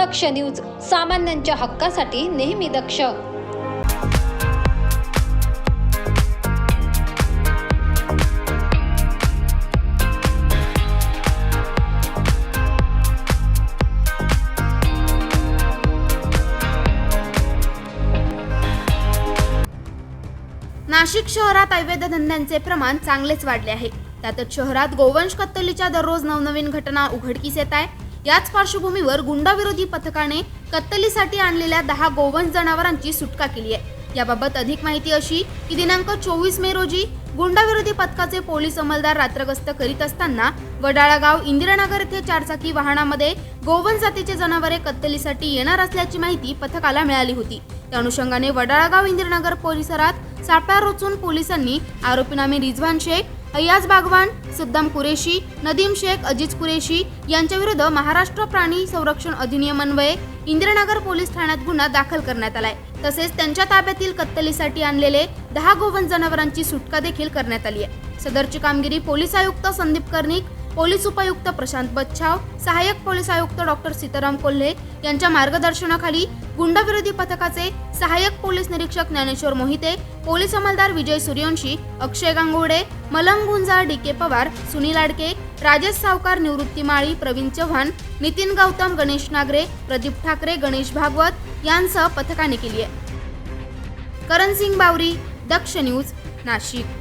दक्ष news सामान्यांच्या हक्कासाठी नेहमी दक्ष. नाशिक शहरात अवैध धंद्यांचे प्रमाण चांगलेच वाढले आहे. त्यातच शहरात गोवंश कत्तलीच्या दररोज नवनवीन घटना उघडकीस येत आहे. याच पार्श्वभूमीवर गुंडाविरोधी पथकाने कत्तलीसाठी आणलेल्या दहा गोवंश जनावरांची सुटका केली आहे. याबाबत अधिक माहिती अशी की दिनांक चोवीस मे रोजी गुंडाविरोधी पथकाचे पोलीस अंमलदार रात्रगस्त करीत असताना वडाळागाव इंदिरानगर येथे चारचाकी वाहनामध्ये गोवंश जातीचे जनावरे कत्तलीसाठी येणार असल्याची माहिती पथकाला मिळाली होती. त्या अनुषंगाने वडाळागाव इंदिरानगर परिसरात सापळा रोचून पोलिसांनी आरोपीनामे रिझवान शेख अय्याज बागवान सद्दाम कुरेशी नदीम शेख अजीज कुरेशी यांच्याविरुद्ध महाराष्ट्र प्राणी संरक्षण अधिनियमान्वये इंदिरानगर पोलीस ठाण्यात गुन्हा दाखल करण्यात आलाय. तसेच त्यांच्या ताब्यातील कत्तलीसाठी आणलेले दहा गोवन जनावरांची सुटका देखील करण्यात आली आहे. सदरची कामगिरी पोलीस आयुक्त संदीप कर्णिक पोलीस उपायुक्त प्रशांत बच्छाव सहाय्यक पोलीस आयुक्त डॉक्टर सीताराम कोल्हे यांच्या मार्गदर्शनाखाली गुंडविरोधी पथकाचे सहाय्यक पोलीस निरीक्षक ज्ञानेश्वर मोहिते पोलीस अंमलदार विजय सूर्यवंशी अक्षय गांगोडे मलंग गुंजाळ डी के पवार सुनील आडके राजेश सावकार निवृत्ती माळी प्रवीण चव्हाण नितीन गौतम गणेश नागरे प्रदीप ठाकरे गणेश भागवत यांसह पथकाने केली आहे. करण सिंग बावरी दक्ष न्यूज नाशिक.